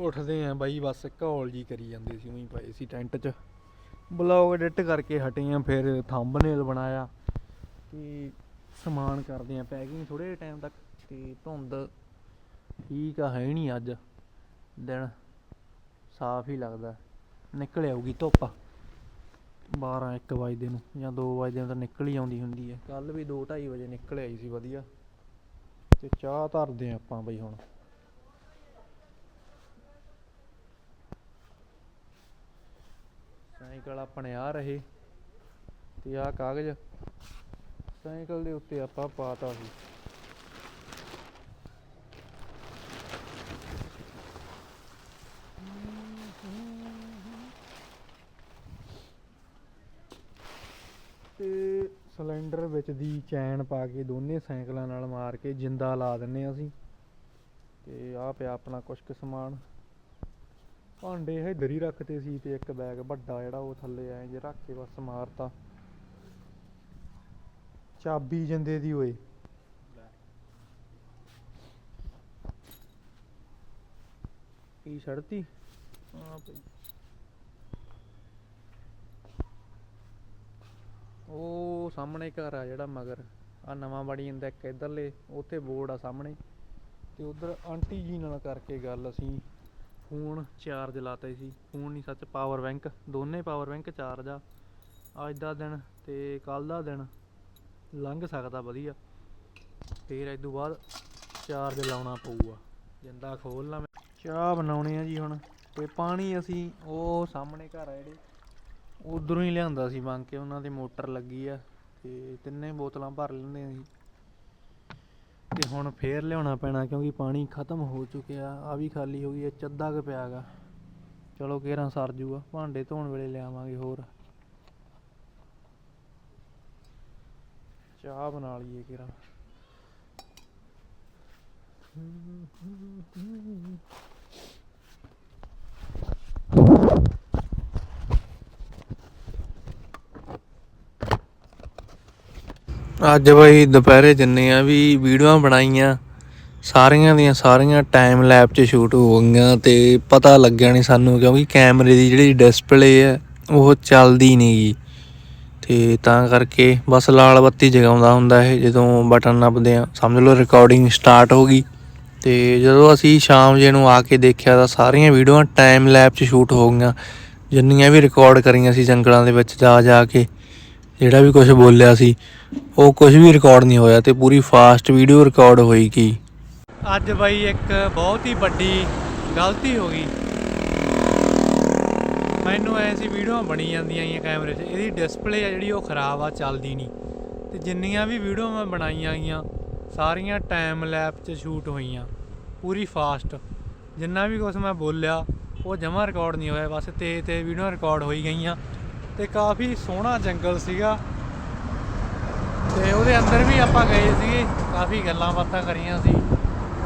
ਉੱਠਦੇ ਆ ਬਾਈ, ਬਸ ਘੋਲ ਜੀ ਕਰੀ ਜਾਂਦੇ ਸੀ ਉਹੀ ਪਏ ਸੀ ਟੈਂਟ 'ਚ। ਬਲੌਗ ਐਡਿਟ ਕਰਕੇ ਹਟੇ ਆ, ਫਿਰ ਥੰਬਨੇਲ ਬਣਾਇਆ ਤੇ ਸਮਾਨ ਕਰਦੇ ਆ, ਪੈਕਿੰਗ ਥੋੜੇ ਟਾਈਮ ਤੱਕ ਤੇ ਧੁੰਦ ਠੀਕ ਆ, ਹੈ ਨਹੀਂ ਅੱਜ। ਦਿਨ ਸਾਫ਼ ਹੀ ਲੱਗਦਾ। ਨਿਕਲ ਆਊਗੀ ਧੁੱਪ। 12 1 ਵਜੇ ਨੂੰ ਜਾਂ 2 ਵਜੇ ਨੂੰ ਤਾਂ ਨਿਕਲ ਹੀ ਆਉਂਦੀ ਹੁੰਦੀ ਹੈ। ਕੱਲ ਵੀ 2 2:30 ਵਜੇ ਨਿਕਲ ਆਈ ਸੀ ਵਧੀਆ। ਤੇ ਚਾਹ ਧਰਦੇ ਆ ਆਪਾਂ ਬਈ ਹੁਣ। ਸਾਈਕਲ ਆਪਣੇ ਆ ਰਹੇ ਤੇ ਆ ਕਾਗਜ਼ ਸਾਈਕਲ ਦੇ ਉੱਤੇ ਆਪਾਂ ਪਾਤਾ ਸੀ। ਤੇ ਸਿਲੰਡਰ ਵਿੱਚ ਦੀ ਚੈਨ ਪਾ ਕੇ ਦੋਨੇ ਸਾਈਕਲਾਂ ਨਾਲ ਮਾਰ ਕੇ ਜਿੰਦਾ ਲਾ ਦਿੰਨੇ ਆ ਅਸੀਂ। ਤੇ ਆ ਪਿਆ ਆਪਣਾ ਕੁਛ ਕੁ ਸਮਾਨ। ਭਾਂਡੇ ਇੱਧਰ ਹੀ ਰੱਖਤੇ ਸੀ ਤੇ ਇੱਕ ਬੈਗ ਵੱਡਾ ਜਿਹੜਾ ਉਹ ਥੱਲੇ ਐ ਜੇ ਰੱਖ ਕੇ ਬਸ ਮਾਰਤਾ। ਚਾਬੀ ਜਿੰਦੇ ਦੀ ਓਏ। ਕੀ ਛੜਤੀ ਆ ਪਈ ਉਹ ਸਾਹਮਣੇ ਘਰ ਆ ਜਿਹੜਾ ਮਗਰ। ਆ ਨਵਾਂ ਬਣੀ ਜਾਂਦਾ ਇੱਕ ਇਧਰਲੇ ਉੱਥੇ ਬੋਰਡ ਆ ਸਾਹਮਣੇ। ਤੇ ਉਧਰ ਆਂਟੀ ਜੀ ਨਾਲ ਕਰਕੇ ਗੱਲ ਅਸੀਂ। ਫੋਨ ਚਾਰਜ ਲਾਤਾ ਸੀ ਫੋਨ ਨਹੀਂ ਸੱਚ ਪਾਵਰ ਬੈਂਕ ਦੋਨੇ ਪਾਵਰ ਬੈਂਕ ਚਾਰਜ ਆ। ਅੱਜ ਦਾ ਦਿਨ ਤੇ ਕੱਲ ਦਾ ਦਿਨ ਲੰਘ ਸਕਦਾ ਵਧੀਆ। ਫੇਰ ਇਸ ਤੋਂ ਬਾਅਦ ਚਾਰਜ ਲਾਉਣਾ ਪਊਗਾ। ਜਿੰਦਾ ਖੋਲਣਾ ਮੈਂ। ਚਾਹ ਬਣਾਉਣੀ ਆ ਜੀ ਹੁਣ ਤੇ ਪਾਣੀ ਅਸੀਂ ਉਹ ਸਾਹਮਣੇ ਘਰ ਆ ਜਿਹੜੇ, ਉਧਰੋਂ ਹੀ ਲਿਆਂਦਾ ਸੀ ਮੰਗ ਕੇ ਉਹਨਾਂ ਦੀ ਮੋਟਰ ਲੱਗੀ ਆ ਤੇ ਤਿੰਨੇ ਬੋਤਲਾਂ ਭਰ ਲੈਂਦੇ ਆ ਤੇ ਹੁਣ ਫੇਰ ਲਿਆਉਣਾ ਪੈਣਾ ਕਿਉਂਕਿ ਪਾਣੀ ਖਤਮ ਹੋ ਚੁੱਕਿਆ ਆ ਵੀ ਖਾਲੀ ਹੋ ਗਈ ਐ ਚੱਦਾ ਕੁ ਪਿਆਗਾ ਚਲੋ ਕੇਰਾਂ ਸਰ ਜੂਗਾ, ਭਾਂਡੇ ਧੋਣ ਵੇਲੇ ਲਿਆਵਾਂਗੇ ਹੋਰ। ਚਾਹ ਬਣਾ ਲਈਏ ਕੇਰਾਂ। ਅੱਜ ਬਈ ਦੁਪਹਿਰੇ ਜਿੰਨੇ ਆ ਵੀ ਵੀਡੀਓਆਂ ਬਣਾਈਆਂ। ਸਾਰੀਆਂ ਦੀਆਂ ਸਾਰੀਆਂ ਟਾਈਮ ਲੈਪ 'ਚ ਸ਼ੂਟ ਹੋ ਗਈਆਂ ਤੇ ਪਤਾ ਲੱਗਿਆ ਨਹੀਂ ਸਾਨੂੰ ਕਿਉਂਕਿ ਕੈਮਰੇ ਦੀ ਜਿਹੜੀ ਡਿਸਪਲੇ ਹੈ ਉਹ ਚੱਲਦੀ ਨਹੀਂ ਗੀ। ਤੇ ਤਾਂ ਕਰਕੇ ਬਸ ਲਾਲ ਬੱਤੀ ਜਗਾਉਂਦਾ ਹੁੰਦਾ ਇਹ, ਜਦੋਂ ਬਟਨ ਨੱਪਦੇ ਆ। ਸਮਝ ਲਓ ਰਿਕਾਰਡਿੰਗ ਸਟਾਰਟ ਹੋ ਗਈ। ਤੇ ਜਦੋਂ ਅਸੀਂ ਸ਼ਾਮ ਜੇ ਨੂੰ ਆ ਕੇ ਦੇਖਿਆ ਤਾਂ ਸਾਰੀਆਂ ਵੀਡੀਓਆਂ ਟਾਈਮ ਲੈਪ 'ਚ ਸ਼ੂਟ ਹੋ ਗਈਆਂ। ਜਿੰਨੀਆਂ ਵੀ ਰਿਕਾਰਡ ਕਰੀਆਂ ਸੀ ਜੰਗਲਾਂ ਦੇ ਵਿੱਚ ਜਾ ਜਾ ਕੇ। ਜਿਹੜਾ ਵੀ ਕੁਝ ਬੋਲਿਆ ਸੀ, ਉਹ ਕੁਝ ਵੀ ਰਿਕਾਰਡ ਨਹੀਂ ਹੋਇਆ ਤੇ ਪੂਰੀ ਫਾਸਟ ਵੀਡੀਓ ਰਿਕਾਰਡ ਹੋਈ ਕੀ। ਅੱਜ ਬਾਈ ਇੱਕ ਬਹੁਤ ਹੀ ਵੱਡੀ ਗਲਤੀ ਹੋ ਗਈ। ਮੈਨੂੰ ਐਸੀ ਵੀਡੀਓ ਬਣੀ ਜਾਂਦੀਆਂ ਆਈਆਂ ਕੈਮਰੇ 'ਚ, ਇਹਦੀ ਡਿਸਪਲੇ ਆ ਜਿਹੜੀ ਉਹ ਖਰਾਬ ਆ, ਚੱਲਦੀ ਨਹੀਂ। ਤੇ ਜਿੰਨੀਆਂ ਵੀ ਵੀਡੀਓ ਮੈਂ ਬਣਾਈਆਂ ਗਈਆਂ ਸਾਰੀਆਂ ਟਾਈਮ ਲੈਪ 'ਚ ਸ਼ੂਟ ਹੋਈਆਂ, ਪੂਰੀ ਫਾਸਟ ਜਿੰਨਾ ਵੀ ਕੁਝ ਮੈਂ ਬੋਲਿਆ, ਉਹ ਜਮਾ ਰਿਕਾਰਡ ਨਹੀਂ ਹੋਇਆ, ਬਸ ਤੇ ਤੇ ਵੀਡੀਓ ਰਿਕਾਰਡ ਹੋਈ ਗਈਆਂ। ਤੇ ਕਾਫੀ ਸੋਹਣਾ ਜੰਗਲ ਸੀਗਾ। ਤੇ ਉਹਦੇ ਅੰਦਰ ਵੀ ਆਪਾਂ ਗਏ ਸੀਗੇ, ਕਾਫੀ ਗੱਲਾਂ ਬਾਤਾਂ ਕਰੀਆਂ ਸੀ।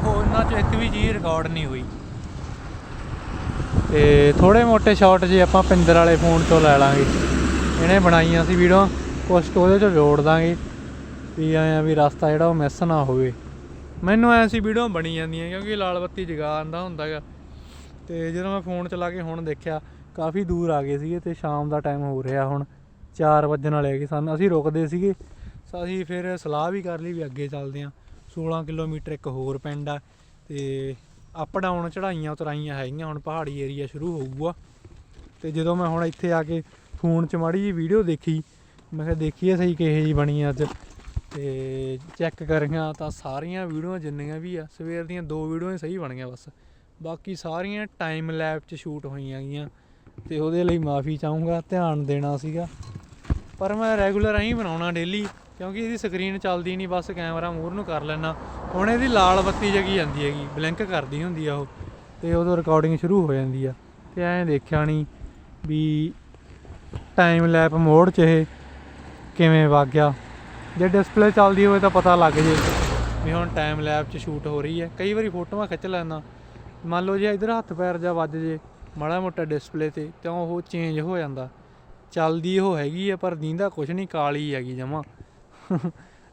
ਉਹ ਉਹਨਾਂ 'ਚੋਂ ਇੱਕ ਵੀ ਚੀਜ਼ ਰਿਕਾਰਡ ਨਹੀਂ ਹੋਈ। ਤੇ ਥੋੜੇ ਮੋਟੇ ਸ਼ਾਟ ਜੇ ਆਪਾਂ ਪਿੰਦਰ ਵਾਲੇ ਫੋਨ ਤੋਂ ਲੈ ਲਾਂਗੇ। ਇਹਨੇ ਬਣਾਈਆਂ ਸੀ ਵੀਡੀਓ, ਕੁਛ ਉਹਦੇ 'ਚ ਜੋੜ ਦਾਂਗੇ। ਵੀ ਆਇਆ ਵੀ ਰਸਤਾ ਜਿਹੜਾ ਉਹ ਮਿਸ ਨਾ ਹੋਵੇ। ਮੈਨੂੰ ਐਂ ਸੀ ਵੀਡੀਓ ਬਣੀ ਜਾਂਦੀਆਂ, ਕਿਉਂਕਿ ਲਾਲ ਬੱਤੀ ਜਗਾ ਆਂਦਾ ਹੁੰਦਾਗਾ। ਤੇ ਜਦੋਂ ਮੈਂ ਫੋਨ ਚਲਾ ਕੇ ਹੁਣ ਦੇਖਿਆ ਕਾਫੀ ਦੂਰ ਆ ਗਏ ਸੀਗੇ ਤੇ ਸ਼ਾਮ ਦਾ ਟਾਈਮ ਹੋ ਰਿਹਾ ਹੁਣ। 4 ਵਜਣ ਵਾਲੇ ਹੈਗੇ ਸਨ। ਅਸੀਂ ਰੁਕਦੇ ਸੀਗੇ। ਸੋ ਅਸੀਂ ਫਿਰ ਸਲਾਹ ਵੀ ਕਰ ਲਈ ਵੀ ਅੱਗੇ ਚੱਲਦੇ ਆਂ। 16 ਕਿਲੋਮੀਟਰ ਇੱਕ ਹੋਰ ਪਿੰਡ ਆ ਤੇ ਅਪ ਡਾਊਨ ਚੜਾਈਆਂ ਉਤਰਾਈਆਂ ਹੈਗੀਆਂ। ਹੁਣ ਪਹਾੜੀ ਏਰੀਆ ਸ਼ੁਰੂ ਹੋਊਗਾ। ਤੇ ਜਦੋਂ ਮੈਂ ਹੁਣ ਇੱਥੇ ਆ ਕੇ ਫੋਨ 'ਚ ਮਾੜੀ ਜੀ ਵੀਡੀਓ ਦੇਖੀ, ਮੈਂ ਕਿਹਾ ਦੇਖੀਏ ਸਹੀ ਕਿਹੇ ਜੀ ਬਣੀ ਅੱਜ। ਤੇ ਚੈੱਕ ਕਰੀਆਂ ਤਾਂ ਸਾਰੀਆਂ ਵੀਡੀਓਆਂ ਜਿੰਨੀਆਂ ਵੀ ਆ, ਸਵੇਰ ਦੀਆਂ ਦੋ ਵੀਡੀਓ ਸਹੀ ਬਣ ਗਈਆਂ ਬਸ। ਬਾਕੀ ਸਾਰੀਆਂ ਟਾਈਮ ਲੈਪ 'ਚ ਸ਼ੂਟ ਹੋਈਆਂ ਗਈਆਂ। ਤੇ ਉਹਦੇ ਲਈ ਮਾਫੀ ਚਾਹੂੰਗਾ, ਧਿਆਨ ਦੇਣਾ ਸੀਗਾ। ਪਰ ਮੈਂ ਰੈਗੂਲਰ ਐਂ ਬਣਾਉਣਾ ਡੇਲੀ ਕਿਉਂਕਿ ਇਹਦੀ ਸਕਰੀਨ ਚੱਲਦੀ ਨਹੀਂ ਬਸ ਕੈਮਰਾ ਮੂਰ ਨੂੰ ਕਰ ਲੈਣਾ ਹੁਣ ਇਹਦੀ ਲਾਲ ਬੱਤੀ ਜਗੀ ਜਾਂਦੀ ਹੈਗੀ ਬਲਿੰਕ ਕਰਦੀ ਹੁੰਦੀ ਆ ਉਹ, ਤੇ ਉਦੋਂ ਰਿਕਾਰਡਿੰਗ ਸ਼ੁਰੂ ਹੋ ਜਾਂਦੀ ਆ। ਤੇ ਐਂ ਦੇਖਿਆ ਨਹੀਂ ਵੀ ਟਾਈਮ ਲੈਪ ਮੋਡ 'ਚ ਇਹ ਕਿਵੇਂ ਵਗ ਗਿਆ। ਜੇ ਡਿਸਪਲੇ ਚੱਲਦੀ ਹੋਵੇ ਤਾਂ ਪਤਾ ਲੱਗ ਜੇ ਵੀ ਹੁਣ ਟਾਈਮ ਲੈਪ 'ਚ ਸ਼ੂਟ ਹੋ ਰਹੀ ਹੈ। ਕਈ ਵਾਰੀ ਫੋਟੋਆਂ ਖਿੱਚ ਲੈਣਾ ਮੰਨ ਲਓ ਜੇ ਇਧਰ ਹੱਥ ਪੈਰ ਜਾ ਵੱਜ ਜੇ ਮਾੜਾ ਮੋਟਾ ਡਿਸਪਲੇ ਤੇ ਤਾਂ ਉਹ ਚੇਂਜ ਹੋ ਜਾਂਦਾ। ਚੱਲਦੀ ਉਹ ਹੈਗੀ ਆ, ਪਰ ਦੀਂਦਾ ਕੁਝ ਨਹੀਂ ਕਾਲੀ ਹੈਗੀ ਜਮਾ।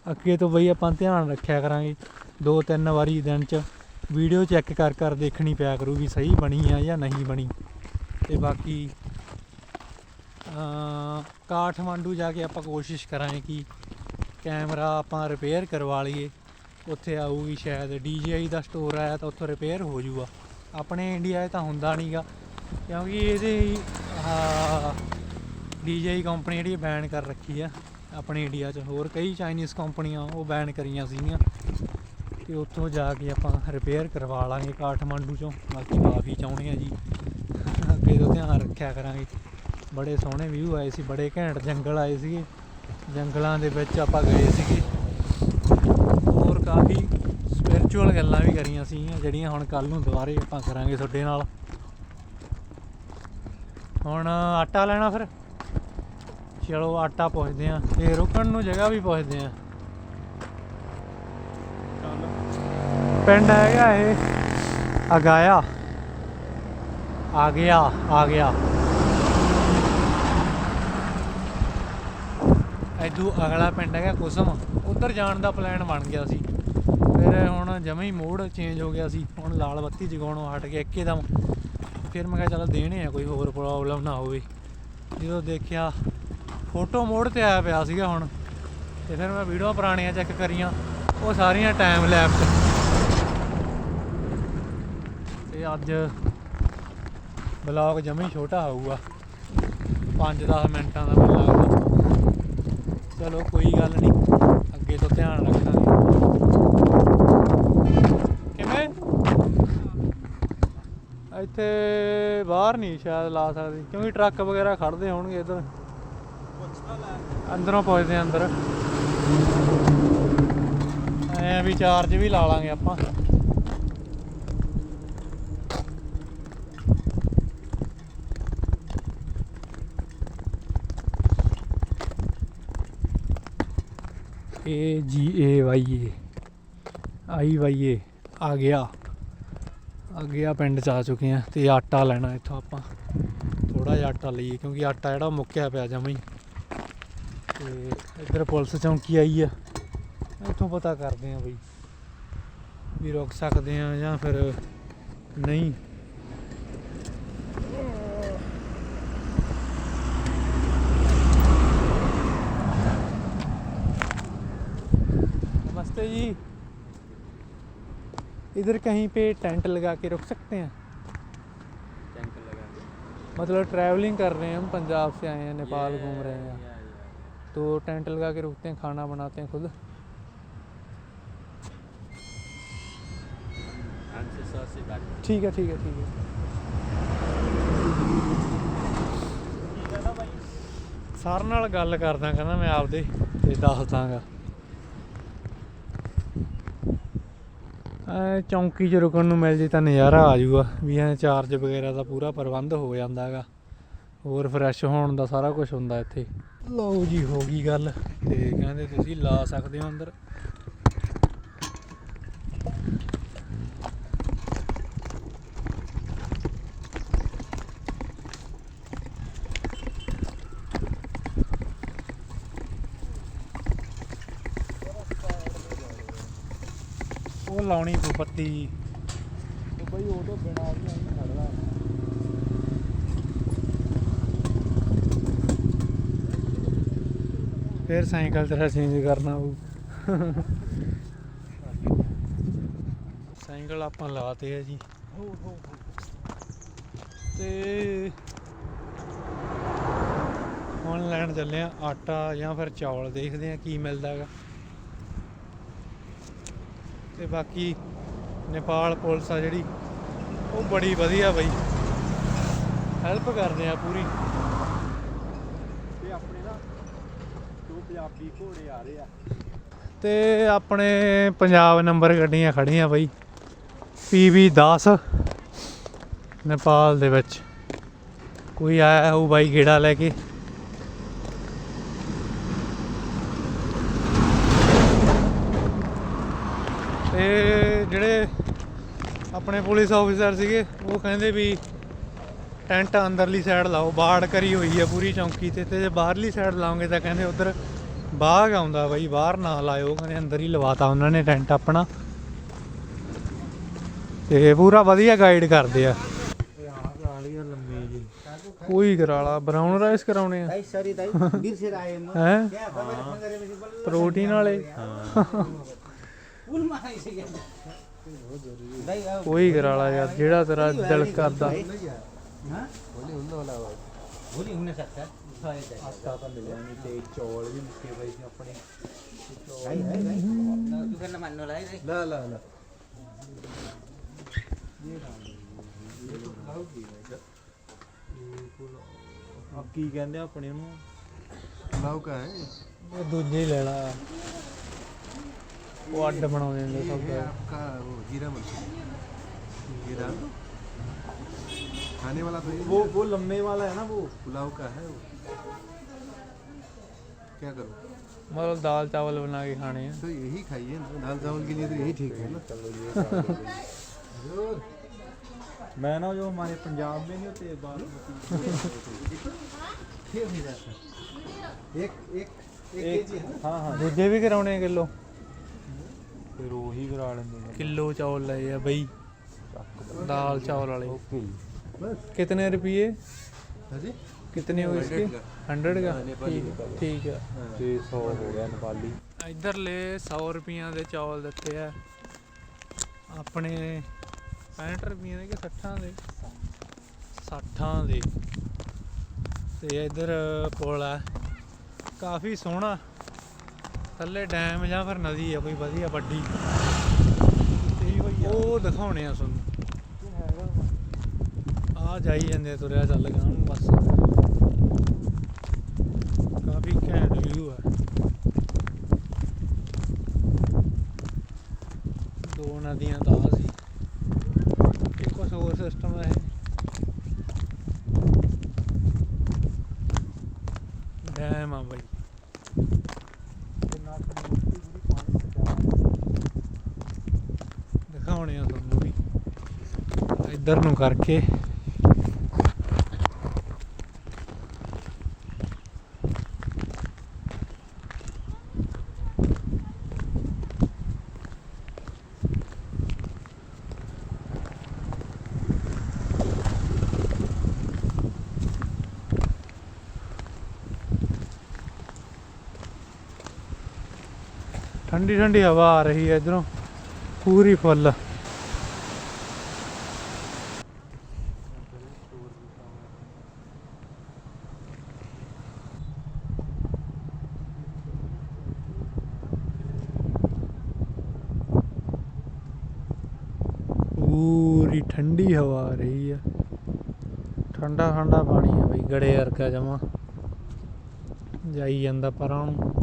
ਅੱਗੇ ਤੋਂ ਬਈ ਆਪਾਂ ਧਿਆਨ ਰੱਖਿਆ ਕਰਾਂਗੇ, ਦੋ ਤਿੰਨ ਵਾਰੀ ਦਿਨ ਚ ਵੀਡੀਓ ਚੈੱਕ ਕਰ ਕਰ ਦੇਖਣੀ ਪਿਆ ਕਰੂ ਵੀ ਸਹੀ ਬਣੀ ਆ ਜਾਂ ਨਹੀਂ ਬਣੀ। ਤੇ ਬਾਕੀ ਅਮ ਕਾਠਮਾਂਡੂ ਜਾ ਕੇ ਆਪਾਂ ਕੋਸ਼ਿਸ਼ ਕਰਾਂਗੇ ਕਿ ਕੈਮਰਾ ਆਪਾਂ ਰਿਪੇਅਰ ਕਰਵਾ ਲਈਏ। ਉੱਥੇ ਆਊਗੀ ਸ਼ਾਇਦ DJI ਦਾ ਸਟੋਰ ਆਇਆ ਤਾਂ ਉੱਥੋਂ ਰਿਪੇਅਰ ਹੋ ਜਾਊਗਾ ਆਪਣੇ ਇੰਡੀਆ 'ਚ ਤਾਂ ਹੁੰਦਾ ਨਹੀਂਗਾ ਕਿਉਂਕਿ ਇਹਦੇ ਆਹ DJI ਕੰਪਨੀ ਜਿਹੜੀ ਬੈਨ ਕਰ ਰੱਖੀ ਆ ਆਪਣੇ ਇੰਡੀਆ 'ਚ। ਹੋਰ ਕਈ ਚਾਈਨੀਜ਼ ਕੰਪਨੀਆਂ ਉਹ ਬੈਨ ਕਰੀਆਂ ਸੀਗੀਆਂ। ਤੇ ਉੱਥੋਂ ਜਾ ਕੇ ਆਪਾਂ ਰਿਪੇਅਰ ਕਰਵਾ ਲਾਂਗੇ ਕਾਠਮਾਂਡੂ ਚੋਂ। ਬਾਕੀ ਮਾਫੀ ਚਾਹੁੰਦੇ ਆ ਜੀ। ਅੱਗੇ ਤੋਂ ਧਿਆਨ ਰੱਖਿਆ ਕਰਾਂਗੇ। ਬੜੇ ਸੋਹਣੇ ਵਿਊ ਆਏ ਸੀ, ਬੜੇ ਘੈਂਟ ਜੰਗਲ ਆਏ ਸੀਗੇ। ਜੰਗਲਾਂ ਦੇ ਵਿੱਚ ਆਪਾਂ ਗਏ ਸੀਗੇ। ਹੋਰ ਕਾਫੀ ਸਪਿਰਚੁਅਲ ਗੱਲਾਂ ਵੀ ਕਰੀਆਂ ਸੀਗੀਆਂ, ਜਿਹੜੀਆਂ ਹੁਣ ਕੱਲ ਨੂੰ ਦੁਬਾਰੇ ਆਪਾਂ ਕਰਾਂਗੇ ਤੁਹਾਡੇ ਨਾਲ। ਹੁਣ ਆਟਾ ਲੈਣਾ ਫਿਰ। ਚਲੋ ਆਟਾ ਪੁੱਛਦੇ ਆ ਤੇ ਰੁਕਣ ਨੂੰ ਜਗ੍ਹਾ ਵੀ ਪੁੱਛਦੇ ਆ ਪਿੰਡ ਹੈਗਾ ਇਹ। ਅਗਾਇਆ। ਆ ਗਿਆ ਆ ਗਿਆ। ਐਦੂ ਅਗਲਾ ਪਿੰਡ ਹੈਗਾ ਕੁਸਮ। ਉੱਧਰ ਜਾਣ ਦਾ ਪਲਾਨ ਬਣ ਗਿਆ ਸੀ। ਫਿਰ ਹੁਣ ਜਮੇ ਹੀ ਮੋਡ ਚੇਂਜ ਹੋ ਗਿਆ ਸੀ। ਹੁਣ ਲਾਲ ਬੱਤੀ ਜਗਾਉਣੋਂ ਹਟ ਗਿਆ ਇੱਕੇਦਮ। ਫਿਰ ਮੈਂ ਕਿਹਾ ਚੱਲ ਦੇਣੇ ਆ, ਕੋਈ ਹੋਰ ਪ੍ਰੋਬਲਮ ਨਾ ਹੋਵੇ। ਜਦੋਂ ਦੇਖਿਆ ਫੋਟੋ ਮੋਡ ਤੇ ਆਇਆ ਪਿਆ ਸੀਗਾ ਹੁਣ, ਤੇ ਫਿਰ ਮੈਂ ਵੀਡੀਓ ਪੁਰਾਣੀਆਂ ਚੈੱਕ ਕਰੀਆਂ, ਉਹ ਸਾਰੀਆਂ ਟਾਈਮ ਲੈਪਸ ਤੇ ਅੱਜ ਬਲੌਗ ਜਮੇ ਹੀ ਛੋਟਾ ਹੋਊਗਾ 5-10 ਮਿੰਟਾਂ ਦਾ ਮੈਨੂੰ ਚਲੋ ਕੋਈ ਗੱਲ ਨਹੀਂ, ਅੱਗੇ ਤੋਂ ਧਿਆਨ ਰੱਖਾਂਗੇ ਕਿਵੇਂ ਇੱਥੇ ਬਾਹਰ ਨਹੀਂ ਸ਼ਾਇਦ ਲਾ ਸਕਦੀ, ਕਿਉਂਕਿ ਟਰੱਕ ਵਗੈਰਾ ਖੜਦੇ ਹੋਣਗੇ ਇੱਧਰ। ਅੰਦਰੋਂ ਪੁੱਛਦੇ ਆ ਅੰਦਰ। ਐ ਵੀ ਚਾਰਜ ਵੀ ਲਾ ਲਾਂਗੇ ਆਪਾਂ। ਏ ਜੀ A Y A I Y A ਆ ਅੱਗੇ ਆ ਪਿੰਡ ਚ ਆ ਚੁੱਕੇ ਆ ਤੇ ਆਟਾ ਲੈਣਾ ਇੱਥੋਂ ਆਪਾਂ। ਥੋੜਾ ਜਿਹਾ ਆਟਾ ਲਈਏ ਕਿਉਂਕਿ ਆਟਾ ਜਿਹੜਾ ਮੁੱਕਿਆ ਪਿਆ ਜਮਾਂ ਹੀ। ਤੇ ਇੱਧਰ ਪੁਲਿਸ ਚੌਂਕੀ ਆਈ ਆ। ਇੱਥੋਂ ਪਤਾ ਕਰਦੇ ਆ ਬਈ ਵੀ ਰੁਕ ਸਕਦੇ ਆ ਜਾਂ ਫਿਰ ਨਹੀਂ। ਨਮਸਤੇ ਜੀ। इधर कहीं पे टेंट लगा के रुक सकते हैं टैंक लगा के मतलब ट्रैवलिंग कर रहे हैं हम पंजाब से आए हैं नेपाल ये- घूम रहे हैं या- या- तो टेंट लगा के रुकते हैं खाना बनाते हैं खुद पाँच से सौ से बात ठीक है ठीक है ठीक है ਸਰ ਨਾਲ ਗੱਲ ਕਰਦਾ ਕਹਿੰਦਾ ਮੈਂ ਆਪਦੇ ਤੇ ਦੱਸ ਦਾਂਗਾ ਚੌਂਕੀ 'ਚ ਰੁਕਣ ਨੂੰ ਮਿਲ ਜੇ ਤਾਂ ਨਜ਼ਾਰਾ ਆ ਜਾਊਗਾ। ਵੀ ਐ ਚਾਰਜ ਵਗੈਰਾ ਦਾ ਪੂਰਾ ਪ੍ਰਬੰਧ ਹੋ ਜਾਂਦਾ ਹੈਗਾ। ਹੋਰ ਫਰੈਸ਼ ਹੋਣ ਦਾ ਸਾਰਾ ਕੁਝ ਹੁੰਦਾ ਇੱਥੇ। ਲਓ ਜੀ, ਹੋ ਗਈ ਗੱਲ। ਤੇ ਕਹਿੰਦੇ ਤੁਸੀਂ ਲਾ ਸਕਦੇ ਹੋ ਅੰਦਰ। ਲਾਉਣੀ ਪਊ ਪੱਤੀ ਬਈ ਫਿਰ ਸਾਈਕਲ ਤੇਰਾ ਚੇਂਜ ਕਰਨਾ ਪਊ ਸਾਈਕਲ ਆਪਾਂ ਲਾਤੇ ਆ ਜੀ। ਤੇ ਹੁਣ ਲੈਣ ਚੱਲੇ ਆ ਆਟਾ ਜਾਂ ਫਿਰ ਚੌਲ ਦੇਖਦੇ ਆ ਕੀ ਮਿਲਦਾਗਾ ਤੇ ਬਾਕੀ ਨੇਪਾਲ ਪੁਲਿਸ ਆ ਜਿਹੜੀ ਉਹ ਬੜੀ ਵਧੀਆ ਬਈ। ਹੈਲਪ ਕਰਦੇ ਆ ਪੂਰੀ। ਤੇ ਆਪਣੇ ਨਾ ਦੋ ਪੰਜਾਬੀ ਘੋੜੇ ਆ ਰਹੇ ਆ। ਤੇ ਆਪਣੇ ਪੰਜਾਬ ਨੰਬਰ ਗੱਡੀਆਂ ਖੜੀਆਂ ਬਈ। PV 10 ਨੇਪਾਲ ਦੇ ਵਿੱਚ। ਕੋਈ ਆਇਆ ਹੋਊ ਬਾਈ ਗੇੜਾ ਲੈ ਕੇ ਤੇ ਜਿਹੜੇ ਆਪਣੇ ਪੁਲਿਸ ਆਫੀਸਰ ਸੀਗੇ ਉਹ ਕਹਿੰਦੇ ਵੀ ਟੈਂਟ ਅੰਦਰਲੀ ਸਾਈਡ ਲਾਓ ਬਾੜ ਕਰੀ ਹੋਈ ਹੈ ਪੂਰੀ ਚੌਂਕੀ ਤੇ ਤੇ ਬਾਹਰਲੀ ਸਾਈਡ ਲਾਉਂਗੇ ਤਾਂ ਕਹਿੰਦੇ ਉਧਰ ਬਾਗ ਆਉਂਦਾ ਬਾਈ ਬਾਹਰ ਨਾ ਲਾਇਓ ਕਹਿੰਦੇ ਅੰਦਰ ਹੀ ਲਵਾਤਾ ਉਹਨਾਂ ਨੇ ਟੈਂਟ ਆਪਣਾ। ਤੇ ਪੂਰਾ ਵਧੀਆ ਗਾਈਡ ਕਰਦੇ ਆ। ਕੋਈ ਕਰਾਲਾ ਬਰਾਊਨ ਰਾਈਸ ਕਰਾਉਣੇ ਆ। ਤਾਈ ਸਰੀ ਤਾਈ ਵੀਰ ਸੇ ਰਾਏ ਮੈਂ ਹੈ? ਪ੍ਰੋਟੀਨ ਵਾਲੇ। ਹਾਂ। ਉਲਮਾ ਹੀ ਸੀ ਕੋਈ ਗਰਾਲਾ ਯਾਰ ਜਿਹੜਾ ਤੇਰਾ ਦਿਲ ਕਰਦਾ। ਆਪਣੇ। ਕੀ ਕਹਿੰਦੇ ਆਪਣੇ ਨੂੰ? ਲਾਉ ਕਾ ਹੈ ਦੂਜੇ ਲੈਣਾ। ਉਹ ਅੱਡ ਬਣਾਉਂਦੇ ਨੇ ਸਭ ये ਦਾ आपका वो जीरा मछली ये डाल दो खाने वाला तो ये वो वो लम्बे वाला है ना वो पुलाव का है वो क्या करो ਮਤਲਬ ਦਾਲ ਚਾਵਲ ਬਣਾ ਕੇ ਖਾਣੇ ਆ तो यही खाइए ना दाल चावल के लिए तो यही ठीक है ना चलो मैं ना जो हमारे पंजाब में नहीं होते बासमती फिर भी जाता एक एक एक एक केजी है हाँ हाँ ਦੂਜੇ ਵੀ ਕਰਾਉਣੇ ਆ ਕਿਲੋ ਫਿਰ ਉਹੀ ਕਰਾ ਲੈਂਦੇ ਨੇ ਕਿਲੋ ਚਾਵਲ ਲਏ ਆ ਬਈ दाल चावल वाले ਓਕੇ कितने रुपये हाँ जी कितने हुए इसके 100 100 का ठीक ठीक है ਤੇ 100 ਹੋ ਗਿਆ ਨੇਪਾਲੀ ਇਧਰਲੇ 100 ਰੁਪਈਆਂ ਦੇ ਚੌਲ ਦਿੱਤੇ ਆ ਆਪਣੇ 65 ਰੁਪਈਆਂ ਦੇ ਕਿ 60 ਦੇ 60 ਦੇ ਤੇ ਇਧਰ ਪੁਲ ਆ ਕਾਫੀ ਸੋਹਣਾ ਥੱਲੇ ਡੈਮ ਜਾਂ ਫਿਰ ਨਦੀ ਆ, ਕੋਈ ਵਧੀਆ ਵੱਡੀ। ਉਹ ਦਿਖਾਉਣੇ ਆ ਤੁਹਾਨੂੰ। ਆ ਜਾਈ ਜਾਂਦੇ ਤੁਰਿਆ ਚੱਲ ਗਾਂ ਨੂੰ ਬਸ। ਕਾਫੀ ਘੈਂਟ ਵਿਊ ਆ। ਦੋ ਨਦੀਆਂ ਦਾ ਸੀ ਇਹ ਕੁਛ ਹੋਰ ਸਿਸਟਮ ਹੈ ਇਹ ਡੈਮ ਆ ਬਈ ਦਿਖਾਉਣੇ ਆ ਤੁਹਾਨੂੰ ਵੀ ਇੱਧਰ ਨੂੰ ਕਰਕੇ ਠੰਡੀ ਠੰਡੀ ਹਵਾ ਆ ਰਹੀ ਹੈ ਇਧਰੋਂ। ਪੂਰੀ ਫੁੱਲ ਪੂਰੀ ਠੰਡੀ ਹਵਾ ਆ ਰਹੀ ਹੈ ਠੰਡਾ ਠੰਡਾ ਪਾਣੀ ਹੈ ਬਈ ਜਮਾ ਜਾਈ ਜਾਂਦਾ ਪਰਾਂ ਨੂੰ।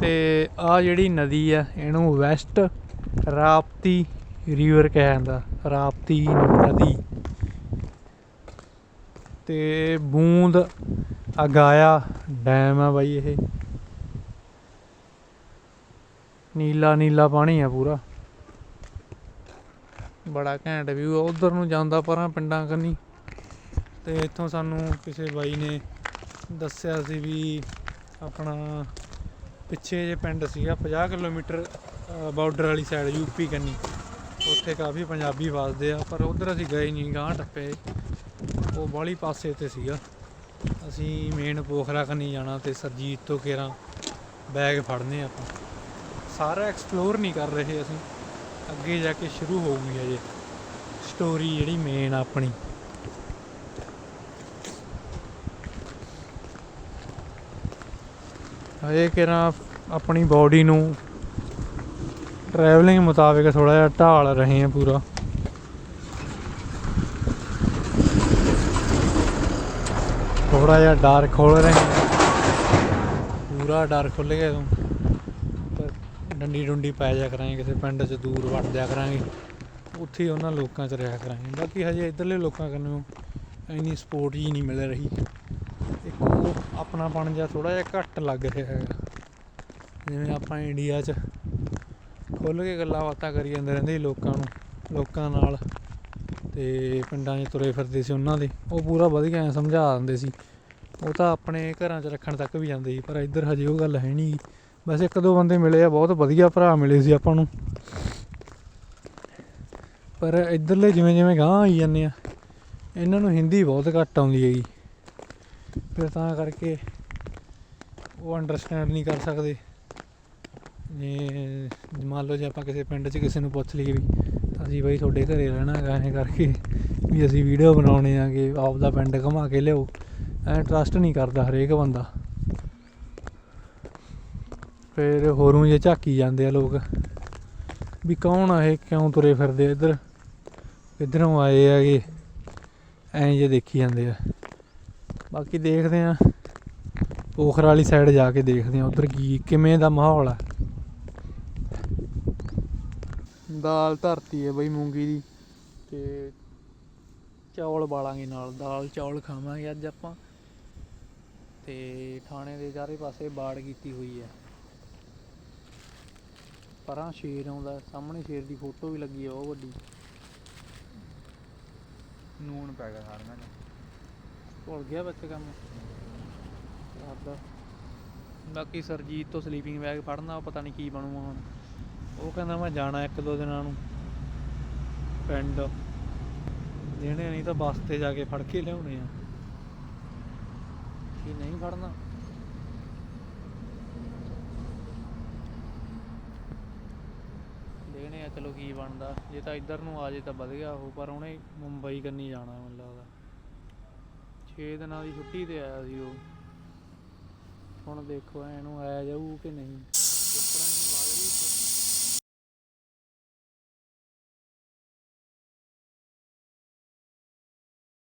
ਤੇ ਆ ਜਿਹੜੀ ਨਦੀ ਆ, ਇਹਨੂੰ ਵੈਸਟ ਰਾਪਤੀ ਰਿਵਰ ਕਿਹਾ ਜਾਂਦਾ। ਰਾਪਤੀ ਨਦੀ। ਤੇ ਬੂੰਦ ਅਗਾਇਆ ਡੈਮ ਆ ਬਾਈ ਇਹ। ਨੀਲਾ ਨੀਲਾ ਪਾਣੀ ਆ ਪੂਰਾ। ਬੜਾ ਘੈਂਟ ਵਿਊ ਆ। ਉਧਰ ਨੂੰ ਜਾਂਦਾ ਪਰਾਂ ਪਿੰਡਾਂ ਕੰਨੀ। ਤੇ ਇੱਥੋਂ ਸਾਨੂੰ ਕਿਸੇ ਬਾਈ ਨੇ ਦੱਸਿਆ ਸੀ ਵੀ ਆਪਣਾ ਪਿੱਛੇ ਜੇ ਪਿੰਡ ਸੀਗਾ 50 ਕਿਲੋਮੀਟਰ ਬਾਰਡਰ ਵਾਲੀ ਸਾਈਡ ਯੂਪੀ ਕੰਨੀ। ਉੱਥੇ ਕਾਫੀ ਪੰਜਾਬੀ ਵੱਸਦੇ ਆ, ਪਰ ਉਧਰ ਅਸੀਂ ਗਏ ਨਹੀਂ ਗਾਂਹ ਟੱਪੇ। ਉਹ ਬਾਹਲੀ ਪਾਸੇ ਤੇ ਸੀਗਾ। ਅਸੀਂ ਮੇਨ ਪੋਖਰਾ ਕੰਨੀ ਜਾਣਾ ਤੇ ਸਰਜੀਤ ਤੋਂ ਕੇਰਾਂ ਬੈਗ ਫੜਨੇ ਆਪਾਂ। ਸਾਰਾ ਐਕਸਪਲੋਰ ਨਹੀਂ ਕਰ ਰਹੇ ਅਸੀਂ। ਅੱਗੇ ਜਾ ਕੇ ਸ਼ੁਰੂ ਹੋਊਗੀ ਅਜੇ ਸਟੋਰੀ ਜਿਹੜੀ ਮੇਨ ਆਪਣੀ। ਹਜੇ ਕਿਰਾਂ ਆਪਣੀ ਬਾਡੀ ਨੂੰ ਟਰੈਵਲਿੰਗ ਮੁਤਾਬਿਕ ਥੋੜਾ ਜਿਹਾ ਢਾਲ ਰਹੇ ਆ ਪੂਰਾ। ਥੋੜਾ ਜਿਹਾ ਡਰ ਖੋਲ ਰਹੇ ਆ ਪੂਰਾ ਡਰ ਖੁੱਲ ਗਿਆ ਤੂੰ। ਡੰਡੀ ਡੁੰਡੀ ਪੈ ਜਾ ਕਰਾਂਗੇ, ਕਿਸੇ ਪਿੰਡ 'ਚ ਦੂਰ ਵੜ ਜਾ ਕਰਾਂਗੇ। ਉੱਥੇ ਉਹਨਾਂ ਲੋਕਾਂ 'ਚ ਰਿਹਾ ਕਰਾਂਗੇ। ਬਾਕੀ ਹਜੇ ਇਧਰਲੇ ਲੋਕਾਂ ਨੂੰ ਇੰਨੀ ਸਪੋਰਟ ਹੀ ਨਹੀਂ ਮਿਲ ਰਹੀ। ਇੱਕ ਉਹ ਆਪਣਾਪਣ ਜਿਹਾ ਥੋੜਾ ਜਿਹਾ ਘੱਟ ਲੱਗ ਰਿਹਾ ਹੈਗਾ। ਜਿਵੇਂ ਆਪਾਂ ਇੰਡੀਆ 'ਚ ਖੁੱਲ੍ਹ ਕੇ ਗੱਲਾਂ ਬਾਤਾਂ ਕਰੀ ਜਾਂਦੇ ਰਹਿੰਦੇ ਸੀ ਲੋਕਾਂ ਨੂੰ, ਲੋਕਾਂ ਨਾਲ। ਤੇ ਪਿੰਡਾਂ 'ਚ ਤੁਰੇ ਫਿਰਦੇ ਸੀ ਉਹਨਾਂ ਦੇ। ਉਹ ਪੂਰਾ ਵਧੀਆ ਐਂ ਸਮਝਾ ਦਿੰਦੇ ਸੀ। ਉਹ ਤਾਂ ਆਪਣੇ ਘਰਾਂ 'ਚ ਰੱਖਣ ਤੱਕ ਵੀ ਜਾਂਦੇ ਸੀ, ਪਰ ਇੱਧਰ ਹਜੇ ਉਹ ਗੱਲ ਹੈ ਨਹੀਂ। ਵੈਸੇ ਇੱਕ ਦੋ ਬੰਦੇ ਮਿਲੇ ਆ, ਬਹੁਤ ਵਧੀਆ ਭਰਾ ਮਿਲੇ ਸੀ ਆਪਾਂ ਨੂੰ। ਪਰ ਇੱਧਰਲੇ ਜਿਵੇਂ ਜਿਵੇਂ ਗਾਂ ਆਈ ਜਾਂਦੇ ਆ, ਇਹਨਾਂ ਨੂੰ ਹਿੰਦੀ ਬਹੁਤ ਘੱਟ ਆਉਂਦੀ ਹੈਗੀ। ਫਿਰ ਤਾਂ ਕਰਕੇ ਉਹ ਅੰਡਰਸਟੈਂਡ ਨਹੀਂ ਕਰ ਸਕਦੇ। ਜੇ ਮੰਨ ਲਓ ਜੇ ਆਪਾਂ ਕਿਸੇ ਪਿੰਡ 'ਚ ਕਿਸੇ ਨੂੰ ਪੁੱਛ ਲਈਏ ਵੀ ਅਸੀਂ ਬਈ ਤੁਹਾਡੇ ਘਰੇ ਰਹਿਣਾ ਹੈਗਾ, ਐਂ ਕਰਕੇ ਵੀ ਅਸੀਂ ਵੀਡੀਓ ਬਣਾਉਣੇ ਆਗੇ, ਆਪਦਾ ਪਿੰਡ ਘੁਮਾ ਕੇ ਲਿਆਓ, ਐਂ ਟਰਸਟ ਨਹੀਂ ਕਰਦਾ ਹਰੇਕ ਬੰਦਾ। ਫਿਰ ਹੋਰੋਂ ਜੇ ਝਾਕੀ ਜਾਂਦੇ ਆ ਲੋਕ। ਵੀ ਕੌਣ ਆ ਇਹ? ਕਿਉਂ ਤੁਰੇ ਫਿਰਦੇ ਆ ਇੱਧਰ? ਕਿੱਧਰੋਂ ਆਏ ਹੈਗੇ? ਐਂ ਜੇ ਦੇਖੀ ਜਾਂਦੇ ਆ। ਬਾਕੀ ਦੇਖਦੇ ਆ। ਪੋਖਰ ਵਾਲੀ ਸਾਈਡ ਜਾ ਕੇ ਦੇਖਦੇ ਆ ਉਧਰ ਕੀ, ਕਿਵੇਂ ਦਾ ਮਾਹੌਲ ਆ। ਦਾਲ ਧਰਤੀ ਹੈ ਬਈ ਮੂੰਗੀ ਦੀ। ਤੇ ਚੌਲ ਬਾਲਾਂਗੇ ਨਾਲ। ਦਾਲ, ਚੌਲ ਖਾਵਾਂਗੇ ਅੱਜ ਆਪਾਂ। ਤੇ ਥਾਣੇ ਦੇ ਚਾਰੇ ਪਾਸੇ ਬਾੜ ਕੀਤੀ ਹੋਈ ਹੈ ਪਰਾਂ ਸ਼ੇਰ ਆਉਂਦਾ ਸਾਹਮਣੇ ਸ਼ੇਰ ਦੀ ਫੋਟੋ ਵੀ ਲੱਗੀ ਆ ਉਹ ਵੱਡੀ। ਨੂਨ ਪੈ ਗਿਆ ਸਾਰ ਮੈਨੂੰ ਭੁੱਲ ਗਿਆ ਬੱਚੇ ਕੰਮ। ਕਰਦਾ ਬਾਕੀ ਸਰਜੀਤ ਤੋਂ ਸਲੀਪਿੰਗ ਬੈਗ ਫੜਨਾ ਪਤਾ ਨਹੀਂ ਕੀ ਬਣੂਗਾ ਹੁਣ। ਉਹ ਕਹਿੰਦਾ ਮੈਂ ਜਾਣਾ ਇੱਕ ਦੋ ਦਿਨਾਂ ਨੂੰ। ਪਿੰਡ। ਦੇਣੇ ਨਹੀਂ ਤਾਂ ਬੱਸ ਤੇ ਜਾ ਕੇ ਫੜ ਕੇ ਲਿਆਉਣੇ ਆ। ਕੀ ਨਹੀਂ ਫੜਨਾ। ਦੇਖਣੇ ਆ, ਚਲੋ ਕੀ ਬਣਦਾ। ਜੇ ਤਾਂ ਇੱਧਰ ਨੂੰ ਆ ਜੇ ਤਾਂ ਵਧੀਆ ਉਹ, ਪਰ ਉਹਨੇ ਮੁੰਬਈ ਕੰਨੀ ਜਾਣਾ ਮੈਨੂੰ ਲੱਗਦਾ। 6 ਦਿਨਾਂ ਦੀ ਛੁੱਟੀ ਤੇ ਆਇਆ ਸੀ ਉਹ। ਹੁਣ ਦੇਖੋ ਇਹਨੂੰ ਆਇਆ ਜਾਊ ਕਿ ਨਹੀਂ।